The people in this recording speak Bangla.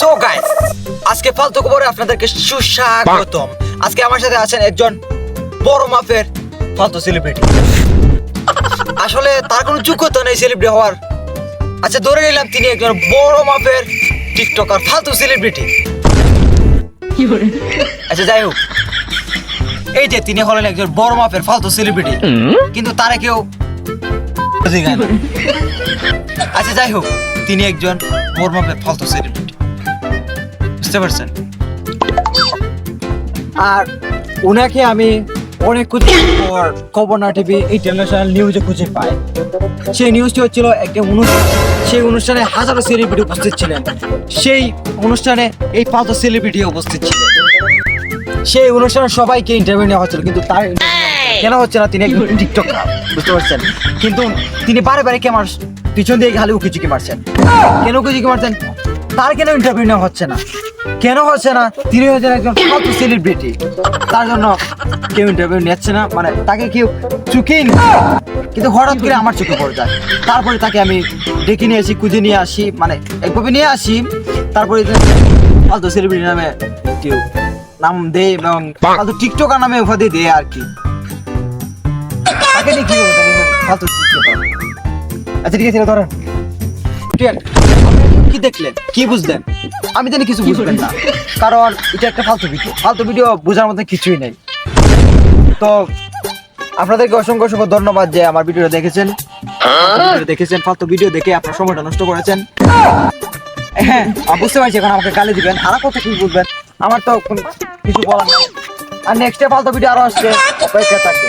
সো গাইস আজকে ফালতু খবরে আপনাদেরকে সুস্বাগতম। আজকে আমার সাথে আছেন একজন বড় মাপের ফালতু সেলিব্রিটি আসলে তার কোনো যোগ্যতা নেই সেলিব্রিটি হওয়ার। আচ্ছা ধরে নিলাম তিনি একজন বড় মাপের টিকটকার ফালতু সেলিব্রিটি আচ্ছা যাই হোক। এই যে তিনি হলেন একজন বড় মাপের ফালতু সেলিব্রিটি কিন্তু তারা কেউ আচ্ছা যাই হোক তিনি একজন বড় মাপের ফালতু সেলিব্রিটি বুঝতে পারছেন? আর ওনাকে আমি অনেক খুঁজে পর খবর না টিভি ইন্টারন্যাশনাল নিউজে খুঁজে পাই। সেই নিউজটি হচ্ছিল একটা অনুষ্ঠান। সেই অনুষ্ঠানে হাজারো সেলিব্রিটি উপস্থিত ছিলেন। সেই অনুষ্ঠানে এই পাঁচটা সেলিব্রিটি উপস্থিত ছিলেন। সেই অনুষ্ঠানে সবাইকে ইন্টারভিউ নেওয়া হচ্ছিল, কিন্তু তার কেন হচ্ছে না, তিনি একজন টিকটক বুঝতে পারছেন? কিন্তু তিনি বারে বারে কে মার পিছন দিয়ে খালি উকি চুকি মারছেন। কেন উকি চুকি মারছেন? তার কেন ইন্টারভিউ নেওয়া হচ্ছে না? কেন হচ্ছে না? তিনি হচ্ছেন একজন ফালতু সেলিব্রিটি তার জন্য কেউ ইন্টারভিউ নিচ্ছে না। মানে তাকে কেউ চুকেই কিন্তু হঠাৎ করে আমার চোখে পড়ে যায়। তারপরে তাকে আমি ডেকে নিয়ে আসি, খুঁজে নিয়ে আসি মানে একভাবে নিয়ে আসি। তারপরে ফালতু সেলিব্রিটি নামে কেউ নাম দেয় এবং ফালতু টিকটকার নামে উপাধি দেয় আর কি। তাকে নিয়ে কি ফালতু টিকটকার আচ্ছা ঠিক আছে ধরেন। ঠিক কি দেখলেন? কি বুঝলেন? আমি জানি কিছু বুঝলেন না। কারণ এটা একটা ফালতু ভিডিও। ফালতু ভিডিও বোঝার মতো কিছুই নেই। তো আপনাদেরকে অসংখ্য অসংখ্য ধন্যবাদ যে আমার ভিডিওটা দেখেছেন। দেখেছেন ফালতু ভিডিও দেখে আপনার সময়টা নষ্ট করেছেন। হ্যাঁ বুঝতে পারছি এখন আমাকে গালি দিবেন। আর কথা কি বুঝবেন আমার তো কিছু বলার নেই। আর নেক্সট ফালতু ভিডিও আরও আসছে। অপেক্ষা থাকবে